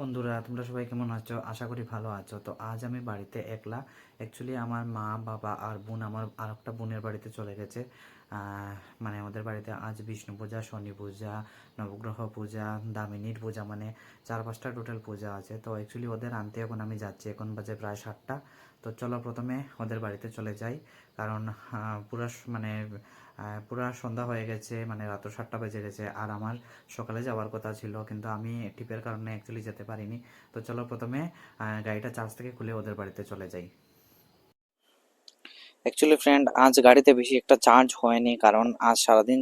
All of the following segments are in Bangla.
বন্ধুরা, তোমরা সবাই কেমন আছো? আশা করি ভালো আছো। তো আজ আমি বাড়িতে একলা। অ্যাকচুয়ালি আমার মা, বাবা আর বোন আমার আর একটা বোনের বাড়িতে চলে গেছে। মানে আমাদের বাড়িতে আজ বিষ্ণু পূজা, শনি পূজা, নবগ্রহ পূজা, দামিনীর পূজা মানে চার পাঁচটা টোটাল পূজা আছে। তো অ্যাকচুয়ালি ওদের আনতে এখন আমি যাচ্ছি, এখন বাজে প্রায় সাতটা। তো চলো প্রথমে ওদের বাড়িতে চলে যাই। কারণ পুরা মানে পুরা সন্ধ্যা হয়ে গেছে মানে রাত সাতটা বেজে গেছে। আর আমার সকালে যাওয়ার কথা ছিল, কিন্তু আমি টিপের কারণে অ্যাকচুয়ালি যেতে পারিনি। তো চলো প্রথমে গাড়িটা চার্জ থেকে খুলে ওদের বাড়িতে চলে যাই। অ্যাকচুয়ালি ফ্রেন্ড আজ গাড়িতে বেশি একটা চার্জ হয়নি, কারণ আজ সারাদিন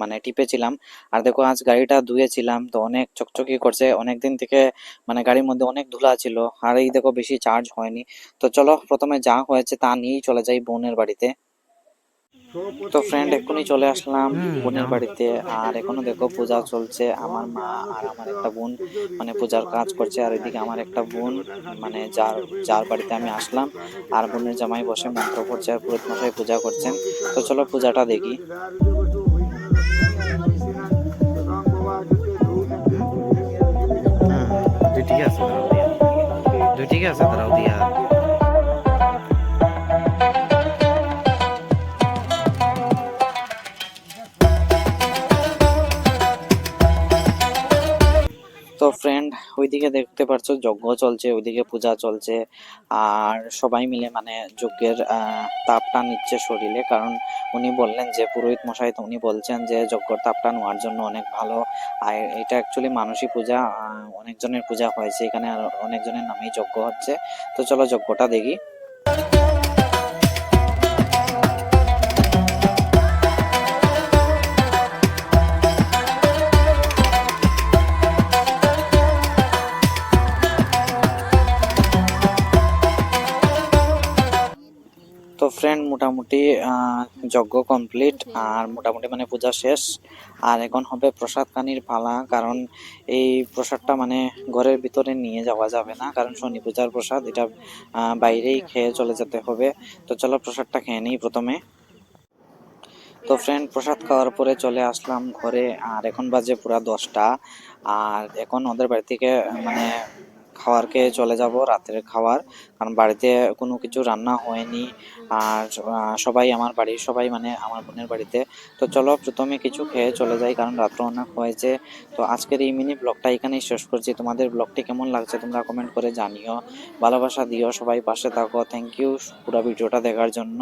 মানে টিপেছিলাম। আর দেখো, আজ গাড়িটা ধুয়েছিলাম, তো অনেক চকচকি করছে। অনেক দিন থেকে মানে গাড়ির মধ্যে অনেক ধুলা ছিল, আর এই দেখো, বেশি চার্জ হয়নি। তো চলো, প্রথমে যা হয়েছে তা নিয়েই চলে যাই বোনের বাড়িতে। তো ফ্রেন্ড এক্ষুনি চলে আসলাম বোনের বাড়িতে। আর এখনও দেখো পূজা চলছে আমার মা আর আমার একটা বোন মানে পূজার কাজ করছে। আর এদিকে আমার একটা বোন মানে যার যার বাড়িতে আমি আসলাম। আর বোনের জামাই বসে মন্ত্র পড়ছে আর পুরোহিত মশাই পূজা করছেন। তো চলো পূজাটা দেখি। ঠিক আছে দাঁড়াও দিয়া। দুই ঠিক আছে দাঁড়াও দিয়া। তো ফ্রেন্ড ওইদিকে দেখতে পাচ্ছ যজ্ঞ চলছে, ওইদিকে পূজা চলছে। আর সবাই মিলে মানে যজ্ঞের তাপটা নিচ্ছে শরীরে। কারণ উনি বললেন যে, পুরোহিত মশাই তো উনি বলছেন যে, যজ্ঞর তাপটা নেওয়ার জন্য অনেক ভালো। আর এটা অ্যাকচুয়ালি মানসী পূজা অনেকজনের পূজা হয়েছে। এখানে আর অনেকজনের নামেই যজ্ঞ হচ্ছে। তো চলো যজ্ঞটা দেখি। তো ফ্রেন্ড মোটামুটি যজ্ঞ কমপ্লিট আর মোটামুটি মানে পূজা শেষ। আর এখন হবে প্রসাদ কানির পালা কারণ এই প্রসাদটা মানে ঘরের ভিতরে নিয়ে যাওয়া যাবে না কারণ শনি পূজার প্রসাদ এটা বাইরেই খেয়ে চলে যেতে হবে। তো চলো প্রসাদটা খেয়ে নিই প্রথমে। তো ফ্রেন্ড প্রসাদ খাওয়ার পরে চলে আসলাম ঘরে আর এখন বাজে পুরা দশটা। আর এখন ওদের বাড়ি থেকে মানে খাওয়ার খেয়ে চলে যাব রাতের খাওয়ার। কারণ বাড়িতে কোনো কিছু রান্না হয়নি। আর সবাই আমার বাড়ির সবাই মানে আমার বোনের বাড়িতে। তো চলো প্রথমে কিছু খেয়ে চলে যাই, কারণ রাত্র অনেক হয়েছে। তো আজকের এই মিনি ব্লগটা এখানেই শেষ করছি। তোমাদের ব্লগটি কেমন লাগছে তোমরা কমেন্ট করে জানিও। ভালোবাসা দিও সবাই, পাশে থাকো। থ্যাংক ইউ পুরো ভিডিওটা দেখার জন্য।